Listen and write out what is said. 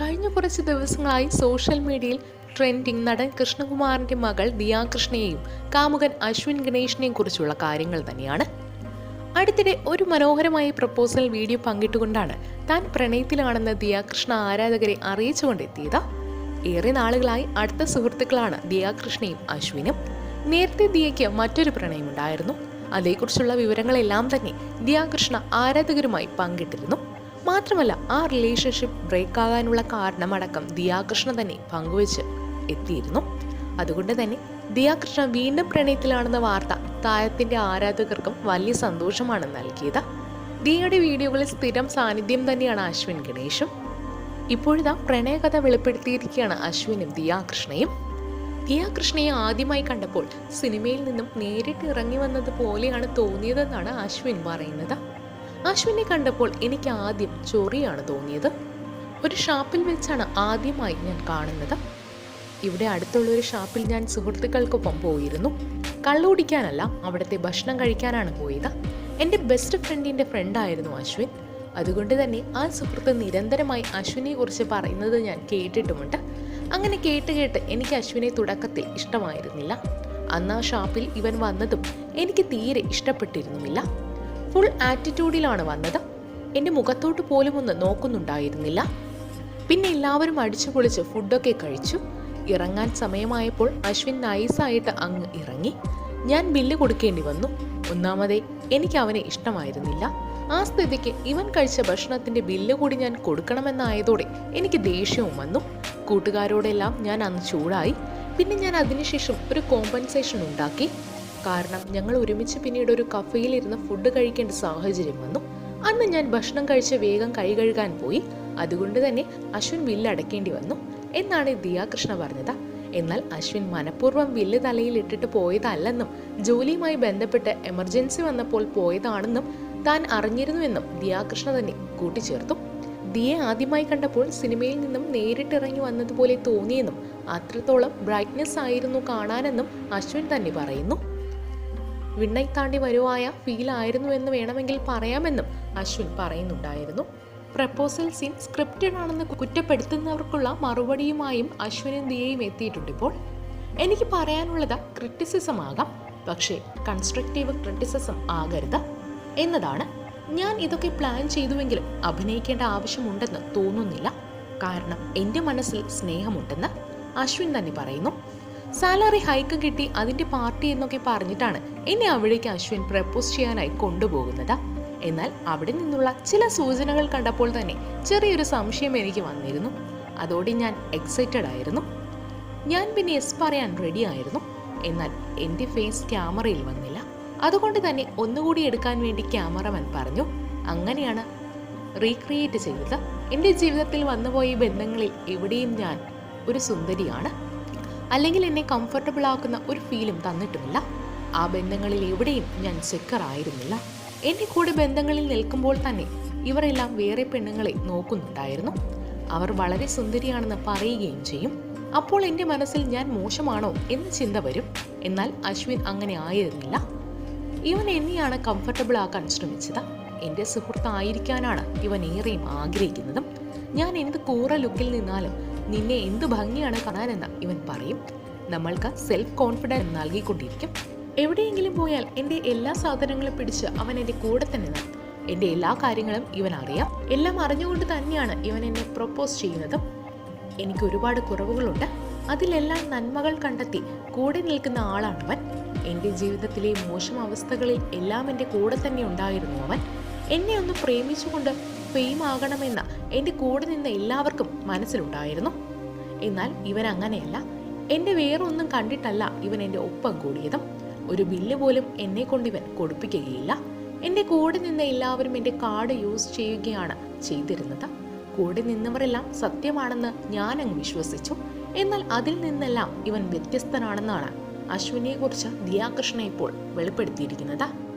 കഴിഞ്ഞ കുറച്ച് ദിവസങ്ങളായി സോഷ്യൽ മീഡിയയിൽ ട്രെൻഡിങ് നടൻ കൃഷ്ണകുമാറിന്റെ മകൾ ദിയാകൃഷ്ണയെയും കാമുകൻ അശ്വിൻ ഗണേഷിനെയും കുറിച്ചുള്ള കാര്യങ്ങൾ തന്നെയാണ്. അടുത്തിടെ ഒരു മനോഹരമായ പ്രപ്പോസൽ വീഡിയോ പങ്കിട്ടുകൊണ്ടാണ് താൻ പ്രണയത്തിലാണെന്ന് ദിയാകൃഷ്ണ ആരാധകരെ അറിയിച്ചുകൊണ്ടെത്തിയത്. ഏറെ നാളുകളായി അടുത്ത സുഹൃത്തുക്കളാണ് ദിയാകൃഷ്ണയും അശ്വിനും. നേരത്തെ ദിയയ്ക്ക് മറ്റൊരു പ്രണയമുണ്ടായിരുന്നു. അതേക്കുറിച്ചുള്ള വിവരങ്ങളെല്ലാം തന്നെ ദിയാകൃഷ്ണ ആരാധകരുമായി പങ്കിട്ടിരുന്നു. മാത്രമല്ല ആ റിലേഷൻഷിപ്പ് ബ്രേക്ക് ആകാനുള്ള കാരണമടക്കം ദിയാകൃഷ്ണ തന്നെ പങ്കുവച്ച് എത്തിയിരുന്നു. അതുകൊണ്ട് തന്നെ ദിയാകൃഷ്ണ വീണ്ടും പ്രണയത്തിലാണെന്ന വാർത്ത താരത്തിന്റെ ആരാധകർക്കും വലിയ സന്തോഷമാണ് നൽകിയത്. ദിയയുടെ വീഡിയോകളിൽ സ്ഥിരം സാന്നിധ്യം തന്നെയാണ് അശ്വിൻ ഗണേഷും. ഇപ്പോഴിതാ പ്രണയകഥ വെളിപ്പെടുത്തിയിരിക്കുകയാണ് അശ്വിനും ദിയാകൃഷ്ണയും. ദിയാകൃഷ്ണയെ ആദ്യമായി കണ്ടപ്പോൾ സിനിമയിൽ നിന്നും നേരിട്ട് ഇറങ്ങി വന്നത് പോലെയാണ് തോന്നിയതെന്നാണ് അശ്വിൻ പറയുന്നത്. അശ്വിനെ കണ്ടപ്പോൾ എനിക്ക് ആദ്യം ചൊറിയാണ് തോന്നിയത്. ഒരു ഷാപ്പിൽ വെച്ചാണ് ആദ്യമായി ഞാൻ കാണുന്നത്. ഇവിടെ അടുത്തുള്ള ഒരു ഷാപ്പിൽ ഞാൻ സുഹൃത്തുക്കൾക്കൊപ്പം പോയിരുന്നു. കള്ളുകുടിക്കാനല്ല അവിടുത്തെ ഭക്ഷണം കഴിക്കാനാണ് പോയത്. എന്റെ ബെസ്റ്റ് ഫ്രണ്ടിന്റെ ഫ്രണ്ടായിരുന്നു അശ്വിൻ. അതുകൊണ്ട് തന്നെ ആ സുഹൃത്ത് നിരന്തരമായി അശ്വിനെ കുറിച്ച് പറയുന്നത് ഞാൻ കേട്ടിട്ടുമുണ്ട്. അങ്ങനെ കേട്ട് കേട്ട് എനിക്ക് അശ്വിനെ തുടക്കത്തിൽ ഇഷ്ടമായിരുന്നില്ല. അന്ന് ആ ഷാപ്പിൽ ഇവൻ വന്നതും എനിക്ക് തീരെ ഇഷ്ടപ്പെട്ടിരുന്നുമില്ല. ഫുൾ ആറ്റിറ്റ്യൂഡിലാണ് വന്നത്. എന്റെ മുഖത്തോട്ട് പോലും ഒന്ന് നോക്കുന്നുണ്ടായിരുന്നില്ല. പിന്നെ എല്ലാവരും അടിച്ചു പൊളിച്ച് ഫുഡൊക്കെ കഴിച്ചു. ഇറങ്ങാൻ സമയമായപ്പോൾ അശ്വിൻ നൈസായിട്ട് അങ്ങ് ഇറങ്ങി. ഞാൻ ബില്ല് കൊടുക്കേണ്ടി വന്നു. ഒന്നാമതേ എനിക്ക് അവനെ ഇഷ്ടമായിരുന്നില്ല. ആ സ്ഥിതിക്ക് ഇവൻ കഴിച്ച ഭക്ഷണത്തിന്റെ ബില്ല് കൂടി ഞാൻ കൊടുക്കണമെന്നായതോടെ എനിക്ക് ദേഷ്യവും വന്നു. കൂട്ടുകാരോടെല്ലാം ഞാൻ അന്ന് ചൂടായി. പിന്നെ ഞാൻ അതിനുശേഷം ഒരു കോമ്പൻസേഷൻ ഉണ്ടാക്കി. കാരണം ഞങ്ങൾ ഒരുമിച്ച് പിന്നീട് ഒരു കഫയിലിരുന്ന് ഫുഡ് കഴിക്കേണ്ട സാഹചര്യം വന്നു. അന്ന് ഞാൻ ഭക്ഷണം കഴിച്ച് വേഗം കൈ കഴുകാൻ പോയി. അതുകൊണ്ട് തന്നെ അശ്വിൻ ബില്ല് അടയ്ക്കേണ്ടി വന്നു. എന്നാണ് ദിയാകൃഷ്ണ പറഞ്ഞത്. എന്നാൽ അശ്വിൻ മനഃപൂർവം ബില്ല് തലയിൽ ഇട്ടിട്ട് പോയതല്ലെന്നും ജോലിയുമായി ബന്ധപ്പെട്ട് എമർജൻസി വന്നപ്പോൾ പോയതാണെന്നും താൻ അറിഞ്ഞിരുന്നുവെന്നും ദിയാകൃഷ്ണ തന്നെ കൂട്ടിച്ചേർത്തു. ദിയെ ആദ്യമായി കണ്ടപ്പോൾ സിനിമയിൽ നിന്നും നേരിട്ടിറങ്ങി വന്നതുപോലെ തോന്നിയെന്നും അത്രത്തോളം ബ്രൈറ്റ്നെസ് ആയിരുന്നു കാണാനെന്നും അശ്വിൻ തന്നെ പറയുന്നു. വിണ്ണை താണ്ടി വരുവായ ഫീൽ ആയിരുന്നു എന്ന് വേണമെങ്കിൽ പറയാമെന്നും അശ്വിൻ പറയുന്നുണ്ടായിരുന്നു. പ്രപ്പോസൽ സീൻ സ്ക്രിപ്റ്റഡ് ആണെന്ന് കുറ്റപ്പെടുത്തുന്നവർക്കുള്ള മറുപടിയുമായും അശ്വിനും ദിയയും എത്തിയിട്ടുണ്ട് ഇപ്പോൾ. എനിക്ക് പറയാനുള്ളത് ക്രിറ്റിസിസം ആകാം പക്ഷേ കൺസ്ട്രക്റ്റീവ് ക്രിറ്റിസിസം ആകരുത് എന്നതാണ്. ഞാൻ ഇതൊക്കെ പ്ലാൻ ചെയ്തുവെങ്കിലും അഭിനയിക്കേണ്ട ആവശ്യമുണ്ടെന്ന് തോന്നുന്നില്ല. കാരണം എന്റെ മനസ്സിൽ സ്നേഹമുണ്ടെന്ന് അശ്വിൻ തന്നെ പറയുന്നു. സാലറി ഹൈക്ക് കിട്ടി അതിന്റെ പാർട്ടി എന്നൊക്കെ പറഞ്ഞിട്ടാണ് ഇനി അവിടേക്ക് അശ്വിൻ പ്രപ്പോസ് ചെയ്യാനായി കൊണ്ടുപോകുന്നത്. എന്നാൽ അവിടെ നിന്നുള്ള ചില സൂചനകൾ കണ്ടപ്പോൾ തന്നെ ചെറിയൊരു സംശയം എനിക്ക് വന്നിരുന്നു. അതോടെ ഞാൻ എക്സൈറ്റഡ് ആയിരുന്നു. ഞാൻ പിന്നെ എസ് പറയാൻ റെഡി ആയിരുന്നു. എന്നാൽ എന്റെ ഫേസ് ക്യാമറയിൽ വന്നില്ല. അതുകൊണ്ട് തന്നെ ഒന്നുകൂടി എടുക്കാൻ വേണ്ടി ക്യാമറമാൻ പറഞ്ഞു അങ്ങനെയാണ് റീക്രിയേറ്റ് ചെയ്തത്. എന്റെ ജീവിതത്തിൽ വന്നുപോയ ബന്ധങ്ങളിൽ എവിടെയും ഞാൻ ഒരു സുന്ദരിയാണ്. അല്ലെങ്കിൽ എന്നെ കംഫർട്ടബിൾ ആക്കുന്ന ഒരു ഫീലും തന്നിട്ടുമില്ല. ആ ബന്ധങ്ങളിൽ എവിടെയും ഞാൻ സെക്കർ ആയിരുന്നില്ല. കൂടെ ബന്ധങ്ങളിൽ നിൽക്കുമ്പോൾ തന്നെ ഇവരെല്ലാം വേറെ പെണ്ണുങ്ങളെ നോക്കുന്നുണ്ടായിരുന്നു. അവർ വളരെ സുന്ദരിയാണെന്ന് പറയുകയും ചെയ്യും. അപ്പോൾ എന്റെ മനസ്സിൽ ഞാൻ മോശമാണോ എന്ന് ചിന്ത വരും. എന്നാൽ അശ്വിൻ അങ്ങനെ ആയിരുന്നില്ല. ഇവൻ എന്നെയാണ് കംഫർട്ടബിൾ ആക്കാൻ ശ്രമിച്ചത്. എന്റെ സുഹൃത്തായിരിക്കാനാണ് ഇവൻ ഏറെയും ആഗ്രഹിക്കുന്നതും. ഞാൻ എന്ത് കൂറ ലുക്കിൽ നിന്നാലും നിന്നെ എന്തു ഭംഗിയാണ് കാണാനെന്ന് ഇവൻ പറയും. നമ്മൾക്ക് സെൽഫ് കോൺഫിഡൻസ് നൽകിക്കൊണ്ടിരിക്കും. എവിടെയെങ്കിലും പോയാൽ എന്റെ എല്ലാ സാധനങ്ങളും പിടിച്ച് അവൻ എന്റെ കൂടെ തന്നെ നടത്തും എന്റെ എല്ലാ കാര്യങ്ങളും ഇവൻ അറിയാം. എല്ലാം അറിഞ്ഞുകൊണ്ട് തന്നെയാണ് ഇവൻ എന്നെ പ്രൊപ്പോസ് ചെയ്യുന്നത്. എനിക്ക് ഒരുപാട് കുറവുകളുണ്ട്. അതിലെല്ലാം നന്മകൾ കണ്ടെത്തി കൂടെ നിൽക്കുന്ന ആളാണ് അവൻ. എന്റെ ജീവിതത്തിലെ മോശം അവസ്ഥകളിൽ എല്ലാം എന്റെ കൂടെ തന്നെ ഉണ്ടായിരുന്നു അവൻ. എന്നെ ഒന്ന് പ്രേമിച്ചുകൊണ്ട് ഫെയിം ആകണമെന്ന എന്റെ കൂടെ നിന്ന എല്ലാവർക്കും മനസ്സിലുണ്ടായിരുന്നു. എന്നാൽ ഇവൻ അങ്ങനെയല്ല. എന്റെ വേറൊന്നും കണ്ടിട്ടല്ല ഇവൻ എന്റെ ഒപ്പം കൂടിയതും. ഒരു ബില്ല് പോലും എന്നെ കൊണ്ടിവൻ കൊടുപ്പിക്കുകയില്ല. എന്റെ കൂടെ നിന്ന എല്ലാവരും എന്റെ കാർഡ് യൂസ് ചെയ്യുകയാണ് ചെയ്തിരുന്നത്. കൂടെ നിന്നവരെല്ലാം സത്യമാണെന്ന് ഞാനങ്ങ് വിശ്വസിച്ചു. എന്നാൽ അതിൽ നിന്നെല്ലാം ഇവൻ വ്യത്യസ്തനാണെന്നാണ് അശ്വിനെക്കുറിച്ച് ദിയാകൃഷ്ണ ഇപ്പോൾ വെളിപ്പെടുത്തിയിരിക്കുന്നത്.